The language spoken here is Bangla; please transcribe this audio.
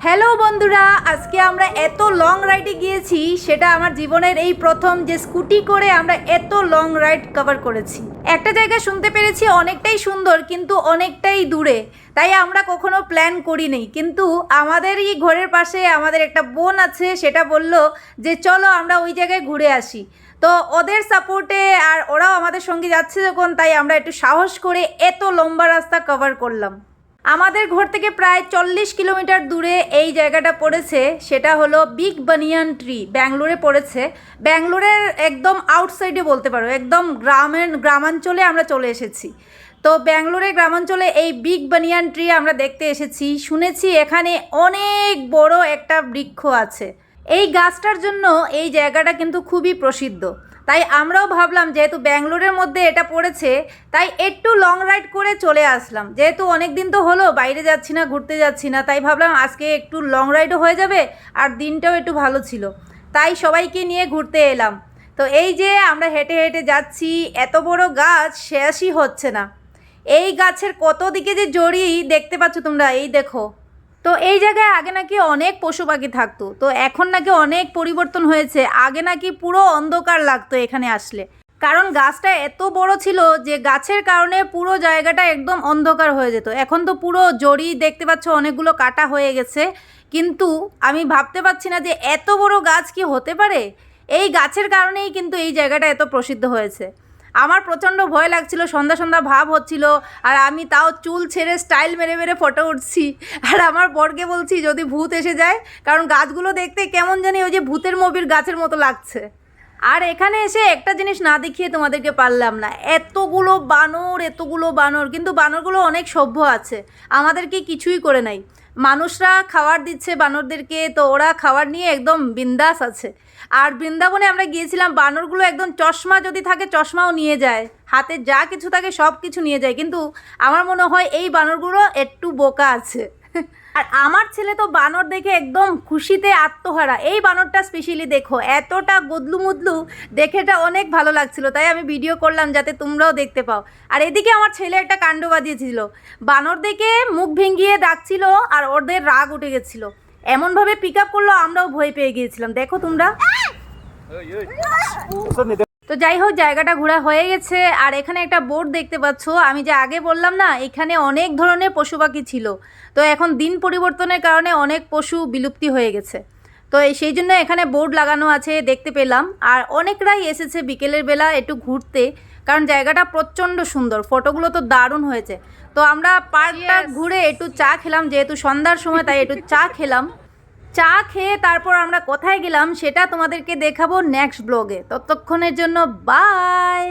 হ্যালো বন্ধুরা। আজকে আমরা এত লং রাইডে গিয়েছি, সেটা আমার জীবনের এই প্রথম যে স্কুটি করে আমরা এত লং রাইড কভার করেছি। একটা জায়গা শুনতে পেরেছি, অনেকটাই সুন্দর, কিন্তু অনেকটাই দূরে। তাই আমরা কখনো প্ল্যান করিনি। কিন্তু আমাদেরই ঘরের পাশে আমাদের একটা বোন আছে, সেটা বলল যে, চলো আমরা ওই জায়গায় ঘুরে আসি। তো ওদের সাপোর্টে আর ওরাও আমাদের সঙ্গে যাচ্ছে যখন, তাই আমরা একটু সাহস করে এত লম্বা রাস্তা কভার করলাম। আমাদের ঘর থেকে প্রায় চল্লিশ কিলোমিটার দূরে এই জায়গাটা পড়েছে। সেটা হলো বিগ বানিয়ান ট্রি ব্যাঙ্গালোরে পড়েছে। ব্যাঙ্গালোরের একদম আউটসাইডে বলতে পারো, একদম গ্রামের, গ্রামাঞ্চলে আমরা চলে এসেছি। তো ব্যাঙ্গালোরের গ্রামাঞ্চলে এই বিগ বানিয়ান ট্রি আমরা দেখতে এসেছি। শুনেছি এখানে অনেক বড় একটা বৃক্ষ আছে। এই গাছটার জন্য এই জায়গাটা কিন্তু খুবই প্রসিদ্ধ। তাই আমরাও ভাবলাম, যেহেতু ব্যাঙ্গালোরের মধ্যে এটা পড়েছে, তাই একটু লং রাইড করে চলে আসলাম। যেহেতু অনেক দিন তো হলো, বাইরে যাচ্ছি না, ঘুরতে যাচ্ছি না, তাই ভাবলাম আজকে একটু লং রাইডও হয়ে যাবে, আর দিনটাও একটু ভালো ছিল। তাই সবাইকে নিয়ে ঘুরতে এলাম। তো এই যে আমরা হেঁটে হেঁটে যাচ্ছি, এত বড় গাছ, শেষই হচ্ছে না। এই গাছের কত দিকে যে জড়ি দেখতে পাচ্ছ তোমরা, এই দেখো। তো এই জায়গায় আগে নাকি অনেক পশু পাখি থাকতো। তো এখন নাকি অনেক পরিবর্তন হয়েছে। আগে নাকি পুরো অন্ধকার লাগতো এখানে আসলে। কারণ গাছটা এত বড় ছিল যে গাছের কারণে পুরো জায়গাটা একদম অন্ধকার হয়ে যেত। এখন তো পুরো জড়ি দেখতে পাচ্ছ, অনেকগুলো কাটা হয়ে গেছে। কিন্তু আমি ভাবতে পারছি না যে এত বড় গাছ কি হতে পারে? এই গাছের কারণেই কিন্তু এই জায়গাটা এত প্রসিদ্ধ হয়েছে। আমার প্রচণ্ড ভয় লাগছিল, সন্ধ্যা সন্ধ্যা ভাব হচ্ছিল, আর আমি তাও চুল ছেড়ে স্টাইল মেরে মেরে ফটো উঠছি। আর আমার বরকে বলছি, যদি ভূত এসে যায়, কারণ গাছগুলো দেখতে কেমন জানি ওই যে ভূতের মবির গাছের মতো লাগছে। আর এখানে এসে একটা জিনিস না দেখিয়ে তোমাদেরকে পারলাম না। এতগুলো বানর এতগুলো বানর, কিন্তু বানরগুলো অনেক সভ্য আছে। আমাদেরকে কিছুই করে নাই। মানুষরা খাবার দিচ্ছে বানরদেরকে, তো ওরা খাবার নিয়ে একদম বিন্দাস আছে। আর বৃন্দাবনে আমরা গিয়েছিলাম, বানরগুলো একদম চশমা যদি থাকে চশমাও নিয়ে যায়। হাতে যা কিছু থাকে সব কিছু নিয়ে যায়। কিন্তু আমার মনে হয় এই বানরগুলো একটু বোকা আছে। আর আমার ছেলে তো বানর দেখে একদম খুশিতে আত্মহারা। এই বানরটা স্পেশালি দেখো, এতটা গদলু মুদলু দেখেটা অনেক ভালো লাগছিল, তাই আমি ভিডিও করলাম যাতে তোমরাও দেখতে পাও। আর এদিকে আমার ছেলে একটা কাণ্ড বাজিয়েছিল বানর দেখে মুখ ভেঙ্গিয়ে ডাকছিল আর ওদের রাগ উঠে গেছিল। এমনভাবে পিক আপ করল আমরাও ভয় পেয়ে গিয়েছিলাম। দেখো তোমরা। তো যাই হোক জায়গাটা ঘোরা হয়ে গেছে। আর এখানে একটা বোর্ড দেখতে পাচ্ছ। আমি যে আগে বললাম না এখানে অনেক ধরনের পশু পাখি ছিল। তো এখন দিন পরিবর্তনের কারণে অনেক পশু বিলুপ্তি হয়ে গেছে। তো সেই জন্য এখানে বোর্ড লাগানো আছে দেখতে পেলাম। আর অনেকরাই এসেছে বিকেলের বেলা একটু ঘুরতে। কারণ জায়গাটা প্রচণ্ড সুন্দর ফটোগুলো তো দারুণ হয়েছে। তো আমরা পার্কটা ঘুরে একটু চা খেলাম যেহেতু সন্ধ্যার সময় তাই একটু চা খেলাম। চা খেয়ে তারপর আমরা কোথায় গেলাম সেটা তোমাদেরকে দেখাবো নেক্সট ব্লগে ততক্ষণের জন্য বাই